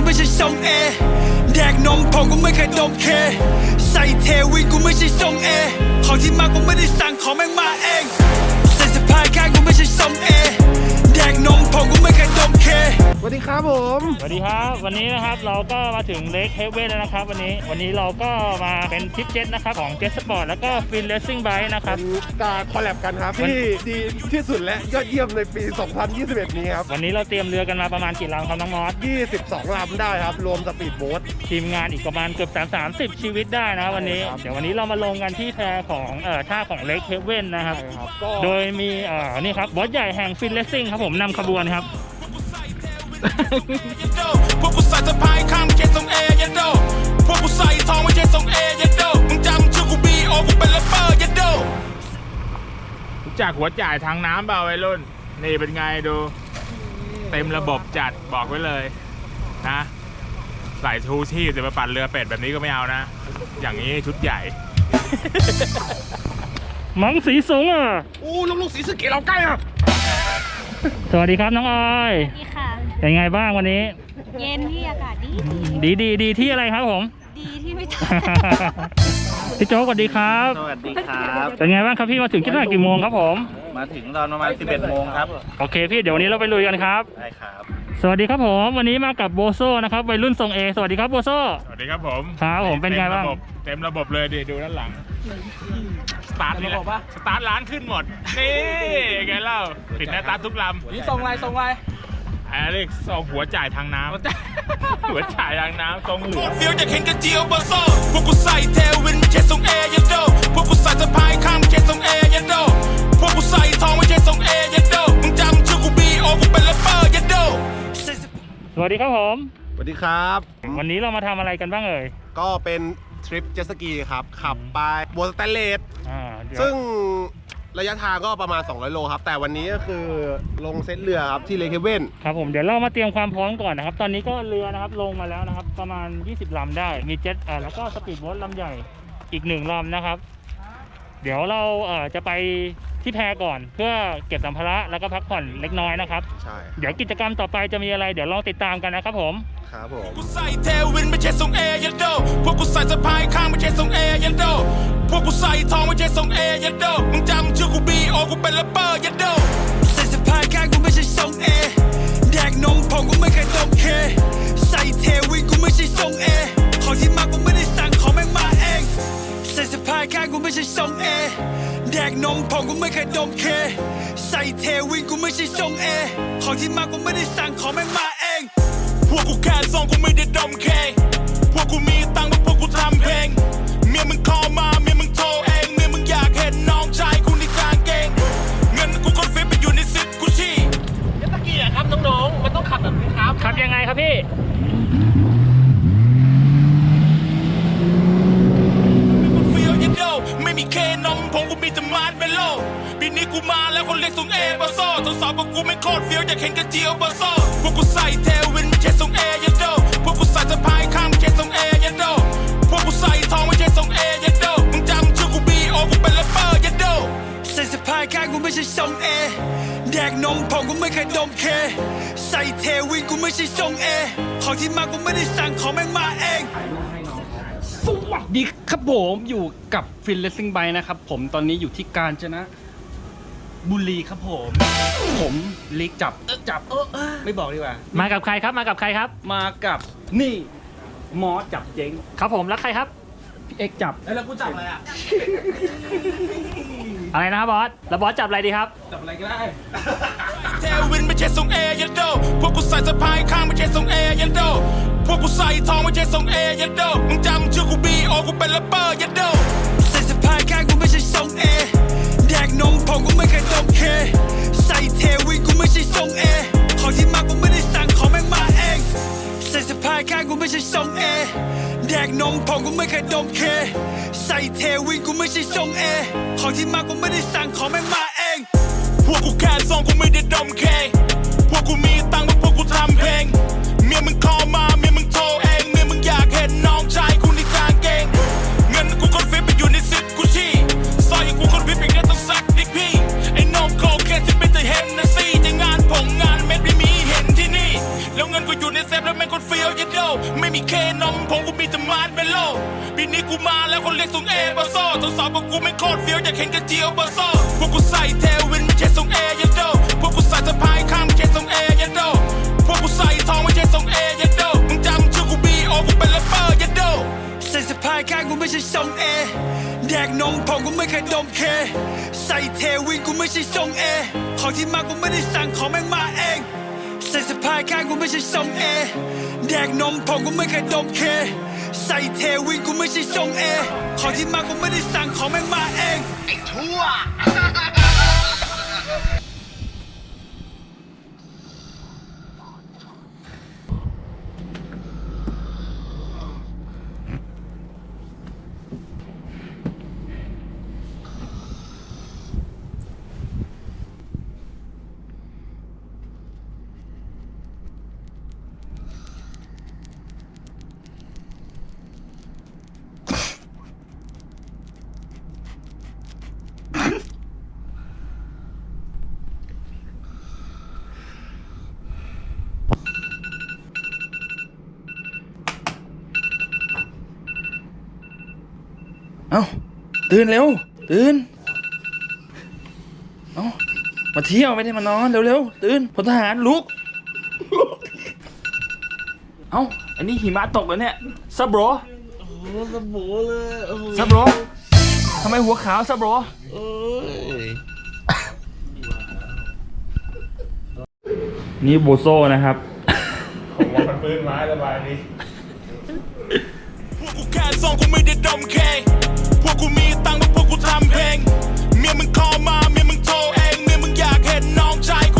กูไม่ใช่ทรงเอ แดกนมผงกูไม่เคยดมเค ใส่เทวินกูไม่ใช่ทรงเอ ของที่มากูไม่ได้สั่งของแม่งมาเอง ใส่สะพายข้างกูไม่ใช่ทรงเอ สวัสดีครับผม สวัสดีครับวันนี้นะครับเราก็มาถึงเล k เฮเว่นแล้วนะครับ วันนี้วันนี้เราก็มาเป็นทริปเจ็ตนะครับของเจ็ตสปอร์ตแล้วก็ฟินเลสซิ่งไบค์นะครับเป็นการคอลแลบกันครับที่ดีที่สุดและยอดเยี่ยมในปี 2021 นี้ครับ วันนี้เราเตรียมเรือกันมาประมาณกี่ลำครับน้องมอส22ลำได้ครับ รวมสปีดโบ๊ท ทีมงานอีกประมาณเกือบ3 30 ชีวิตได้นะครับวันนี้ ใช่ครับเดี๋ยววันนี้เรามาลงกันที่แพของเอ่อท่าของเล k เฮเว่นนะครับ ใช่ครับก็ โดยมีเอ่อนี่ครับบอสใหญ่แห่งฟินเลสซิ่งครับผมนำขบวนครับ พวกกูใส่สะพายข้างไม่ใช่ทรงเอยันโดพวกกูใส่ทองไม่ใช่ทรงเอยันโดมึงจำชื่อกูบีโอกูเป็นแรปเปอร์ยันโดรู้จักหัวจ่ายทางน้ำเปล่าไอ้รุ่น นี่เป็นไงดู เต็มระบบจัดบอกไว้เลยนะใส่ชูชีพจะมาปั่นเรือเป็ดแบบนี้ก็ไม่เอานะ อย่างนี้ชุดใหญ่ มังสีสูงอะโอ้ลูกๆสีสะเกตเราใกล้อะ สวัสดีครับน้องออยสวัสดีค่ะ เป็นไงบ้างวันนี้ เย็นที่อากาศดีดีดีดีที่อะไรครับผม ดีที่ไม่ต้องพี่โจ๊กสวัสดีครับ สวัสดีครับ เป็นไงบ้างครับพี่มาถึงที่ไหนกี่โมงครับผม มาถึงตอนประมาณ 11 โมงครับ โอเคพี่เดี๋ยววันนี้เราไปลุยกันครับ ได้ครับ สวัสดีครับผมวันนี้มากับโบโซนะครับวัยรุ่นทรงเอสวัสดีครับโบโซ สวัสดีครับผม ครับผมเป็นไงบ้างต็มระบบเต็มระบบเลยดิดูด้านหลัง สตาร์ทนี่แหละสตาร์ทร้านขึ้นหมด นี่ไงเล่าผิดหน้าตาทุกลำนี่ทรงไรทรงไรอันนี้ทรงหัวจ่ายทางน้ำหัวจ่ายทางน้ำทรงเหลืองเฟี้ยวอยากเห็นกระเจียวเบอร์โซ่พวกกูใส่เทวินไม่ใช่ทรงเอยันโดพวกกูใส่สะพายข้างไม่ใช่ทรงเอยันโดพวกกูใส่ทองไม่ใช่ทรงเอยันโดมึงจำชื่อกูบีโอกูเป็นแรปเปอร์ยันโดสวัสดีครับผม สวัสดีครับ วันนี้เรามาทำอะไรกันบ้างเอ่ย ก็เป็น ทริปเจ็ตสกีครับ ขับไปบนสแตนเลสอ่าเดี๋ยวซึ่งระยะทางก็ประมาณ 200 โลครับ แต่วันนี้ก็คือลงเซตเรือครับที่เลเคเว่นครับผมเดี๋ยวเรามาเตรียมความพร้อมก่อนนะครับ ตอนนี้ก็เรือนะครับลงมาแล้วนะครับ ประมาณ 20 ลำได้ มีเจ็ตอ่าแล้วก็สปีดโบ๊ทลำใหญ่อีกหนึ่งลำนะครับ เดี๋ยวเราเอ่อจะไป ที่แพก่อนเพื่อเก็บสัมภาระแล้วก็พักผ่อนเล็กน้อยนะครับ ใช่เดี๋ยวกิจกรรมต่อไปจะมีอะไร เดี๋ยวลองติดตามกันนะครับผม ครับผม กูใส่เทวินไม่ใช่ทรงเอยันโด พวกกูใส่สะพายข้างไม่ใช่ทรงเอยันโด พวกกูใส่ทองไม่ใช่ทรงเอยันโด มึงจำชื่อกูบีโอกูเป็นแรปเปอร์ยันโด ไม่ใช่ทรงเอ แดกนมผงกูไม่เคยดมเค ใส่เทวินกูไม่ใช่ทรงเอ ของที่มากูไม่ได้สั่งของแม่งมาเอง พวกกูแค่ซองกูไม่ได้ดมเค พวกกูมีตังค์เพราะพวกกูทำเพลง นี้กูมาแล้วคนเรียกทรงเอบอร์โซ่ทดสอบกับกูไม่โคตรเฟี้ยวอยากเห็นกระเจียวเบอร์โซ่พวกกูใส่เทวินไม่ใช่ทรงเอยันโดพวกกูใส่สะพายข้างไม่ใช่ทรงเอยันโดพวกกูใส่ทองไม่ใช่ทรงเอยันโดมึงจำชื่อกูบีโอกูเป็นแรปเปอร์ยันโดใส่สะพายข้างกูไม่ใช่ทรงเอแดกนมผงกูไม่เคยดมเค ใส่เทวินกูไม่ใช่ทรงเอของที่มากูไม่ได้สั่งของแม่งมาเองสวัสดีครับผมอยู่กับฟินเลสซิ่งไบนะครับผมตอนนี้อยู่ที่กาญจนะ บุรีครับผม ผมลิกจับเออจับเออเออไม่บอกดีกว่า มากับใครครับมากับใครครับ มากับนี่มอสจับเจ๊งครับผมแล้วใครครับ พี่เอ็กจับแล้วกูจับอะไรอะ อะไรนะครับบอสแล้วบอสจับอะไรดีครับ จับอะไรก็ได้ เทวินไม่ใช่ทรงเอยันโด พวกกูใส่สะพายข้างไม่ใช่ทรงเอยันโด พวกกูใส่ทองไม่ใช่ทรงเอยันโด มึงจำชื่อกูบีโอกูเป็นแรปเปอร์ยันโด นมผงกูไม่เคยดมเค ใส่เทวินกูไม่ใช่ทรงเอ ของที่มากูไม่ได้สั่งของแม่งมาเอง ใส่สะพายข้างกูไม่ใช่ทรงเอ แดกนมผงกูไม่เคยดมเค ใส่เทวินกูไม่ใช่ทรงเอ ของที่มากูไม่ได้สั่งของแม่งมาเอง พวกกูแค่ซองกูไม่ได้ดมเค พวกกูมีตังค์เพราะพวกกูทำเพลง เมียมึงคอมา เมียมึงโทรเอง เมียมึงอยากเห็นน้องชาย บอโซพวกกูใส่เทวินเจ็ตทรงเอยันโดพวกกูใส่สะพายข้างเจ็ตทรงเอยันโดพวกกูใส่ทองไม่ใช่ทรงเอยันโดมึงจำชื่อกูบีโอกูเป็นแรปเปอร์ยันโดใส่สะพายข้างกูไม่ใช่ทรงเอแดกนมผงกูไม่เคยดมเคใส่เทวินกูไม่ใช่ทรงเอของที่มากูไม่ได้สั่งของแม่งมาเองใส่สะพายข้างกูไม่ใช่ทรงเอแดกนมผงกูไม่เคยดมเคใส่เทวินกูไม่ใช่ทรงเอของที่มากูไม่ได้สั่งของแม่งมาเอง ไอ้ชั่ว เอ้าตื่นเร็ว ตื่น เอ้ามาเที่ยวไม่ได้มานอนเร็วๆตื่นพลทหารลุก เอ้าอันนี้หิมะตกแล้วเนี่ยซับโบรซับโบเลยซับโบรทำไมหัวขาวซับโบรนี่โบโซนะครับ ผมว่ามันปืนไม้สบายดี พวกกูแค่ซองกูไม่ได้ดมเค พวกกูมีตังค์พวกกูทำเพลง เมียมึงคอมา เมียมึงโทรเอง เมียมึงอยากเห็นน้องชายกู